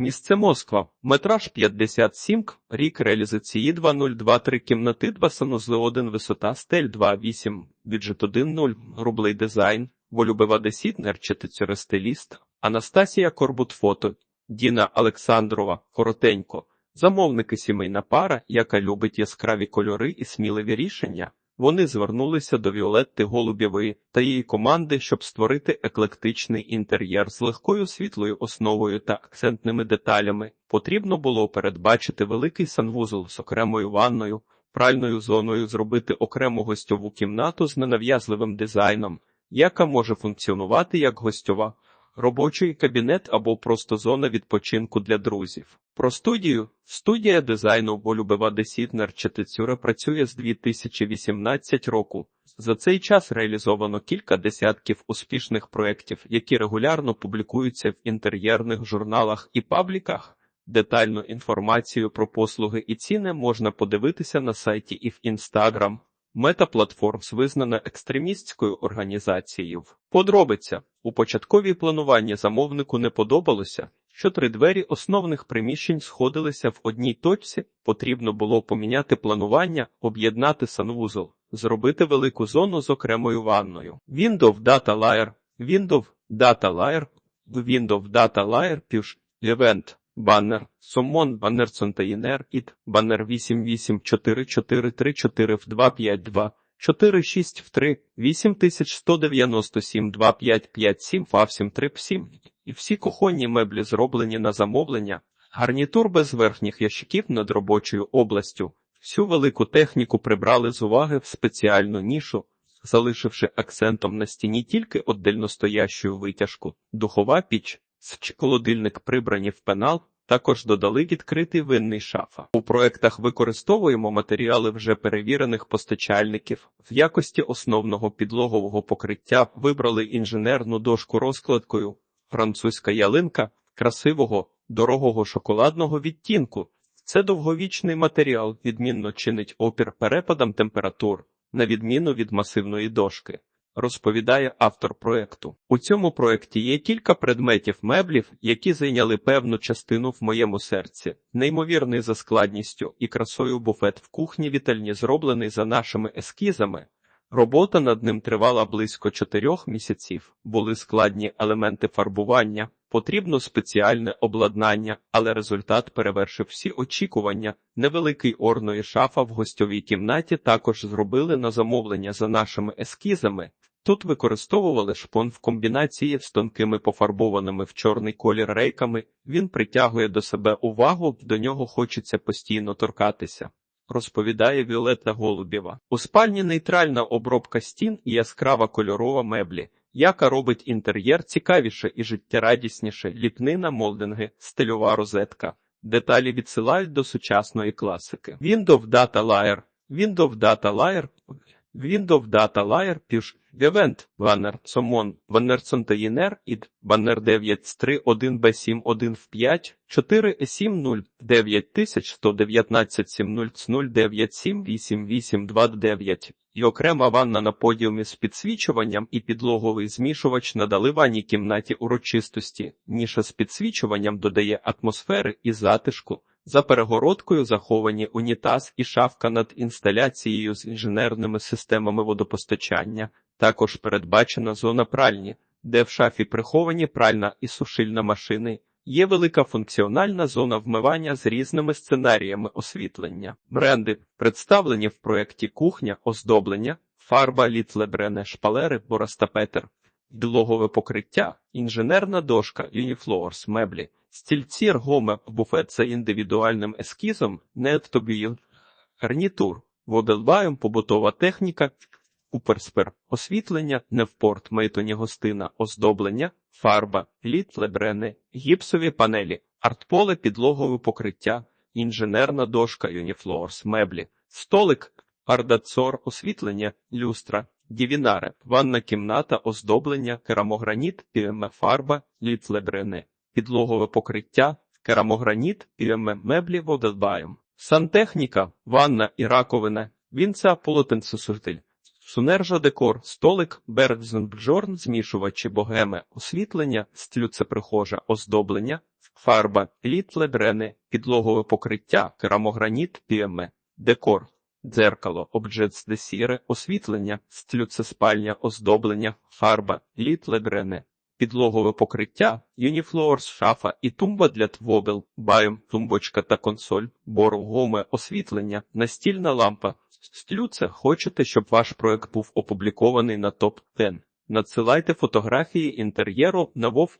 Місце Москва. Метраж 57, к, рік реалізації 2023, кімнати 2, санузли 1, висота, стель 2,8, бюджет 1,0, рублей дизайн, волюбива десітнер, стиліст, Анастасія Корбут фото, Діна Олександрова, коротенько. Замовники сімейна пара, яка любить яскраві кольори і сміливі рішення. Вони звернулися до Віолетти Голубєвої та її команди, щоб створити еклектичний інтер'єр з легкою світлою основою та акцентними деталями. Потрібно було передбачити великий санвузол з окремою ванною, пральною зоною, зробити окрему гостьову кімнату з ненав'язливим дизайном, яка може функціонувати як гостьова, робочий кабінет або просто зона відпочинку для друзів. Про студію студія дизайну Болюбива Десітнер Четицюра працює з 2018 року. За цей час реалізовано кілька десятків успішних проєктів, які регулярно публікуються в інтер'єрних журналах і пабліках. Детальну інформацію про послуги і ціни можна подивитися на сайті і в інстаграм. Мета Платформс визнана екстремістською організацією. Подробиця у початковій плануванні замовнику не подобалося, що три двері основних приміщень сходилися в одній точці. Потрібно було поміняти планування, об'єднати санвузол, зробити велику зону з окремою ванною. Windows Data Layer, Windows Data Layer, Windows Data Layer, Push, Event, Баннер, Сомон, Баннер Контейнер, Іт, Баннер 884434 в 252, 46 в 3, 8197 2557 фав 737 і всі кухонні меблі зроблені на замовлення, гарнітур без верхніх ящиків над робочою областю. Всю велику техніку прибрали з уваги в спеціальну нішу, залишивши акцентом на стіні тільки отдельностоящу витяжку, духова піч. З холодильник прибрані в пенал, також додали відкритий винний шафа. У проектах використовуємо матеріали вже перевірених постачальників. В якості основного підлогового покриття вибрали інженерну дошку розкладкою, французька ялинка красивого, дорогого шоколадного відтінку. Це довговічний матеріал, відмінно чинить опір перепадам температур, на відміну від масивної дошки розповідає автор проекту. У цьому проекті є кілька предметів меблів, які зайняли певну частину в моєму серці. Неймовірний за складністю і красою буфет в кухні вітальні зроблений за нашими ескізами. Робота над ним тривала близько чотирьох місяців. Були складні елементи фарбування, потрібно спеціальне обладнання, але результат перевершив всі очікування. Невеликий орної шафа в гостьовій кімнаті також зробили на замовлення за нашими ескізами. Тут використовували шпон в комбінації з тонкими пофарбованими в чорний колір рейками. Він притягує до себе увагу, до нього хочеться постійно торкатися. Розповідає Віолетта Голубєва. У спальні нейтральна обробка стін і яскрава кольорова меблі, яка робить інтер'єр цікавіше і життєрадісніше, ліпнина, молдинги, стильова розетка. Деталі відсилають до сучасної класики. Windows Data Layer Windows Data Layer Windows Data Layer Push Event Banner Summon Banner Container id Banner 931 b 71 в 5 4 70 9119 70 і окрема ванна на подіумі з підсвічуванням і підлоговий змішувач надали ванній кімнаті урочистості. Ніша з підсвічуванням додає атмосфери і затишку. За перегородкою заховані унітаз і шафка над інсталяцією з інженерними системами водопостачання. Також передбачена зона пральні, де в шафі приховані пральна і сушильна машини. Є велика функціональна зона вмивання з різними сценаріями освітлення. Бренди представлені в проєкті кухня, оздоблення, фарба, літлебрене, шпалери, борастапетер, підлогове покриття, інженерна дошка, Unifloors, меблі, стільці ергоме, буфет за індивідуальним ескізом, неттобіл, гарнітур, воделбайом, побутова техніка, Уперспер, освітлення, невпорт, мейтоні гостина, оздоблення, фарба, літ, лебрени, гіпсові панелі, артполе, підлогове покриття, інженерна дошка, юніфлорс, меблі, столик, ардацор, освітлення, люстра, дівінаре, ванна кімната, оздоблення, керамограніт, піме фарба, літ лебрени, підлогове покриття, керамограніт, піме меблі, воделбайом, сантехніка, ванна і раковина, вінця полотенцесутиль. Сунержа декор, столик, Бердзенбджорн, змішувачі богеми, освітлення, стлю це прихожа, оздоблення, фарба, літле літледрени, підлогове покриття, керамограніт, піеме, декор, дзеркало, обджет десіре, освітлення, стлюце спальня, оздоблення, фарба, літледрени. Підлогове покриття, юніфлоорс, шафа і тумба для твобел, байм, тумбочка та консоль, боргоме освітлення, настільна лампа. Стлюце, хочете, щоб ваш проект був опублікований на топ 10 Надсилайте фотографії інтер'єру на Вов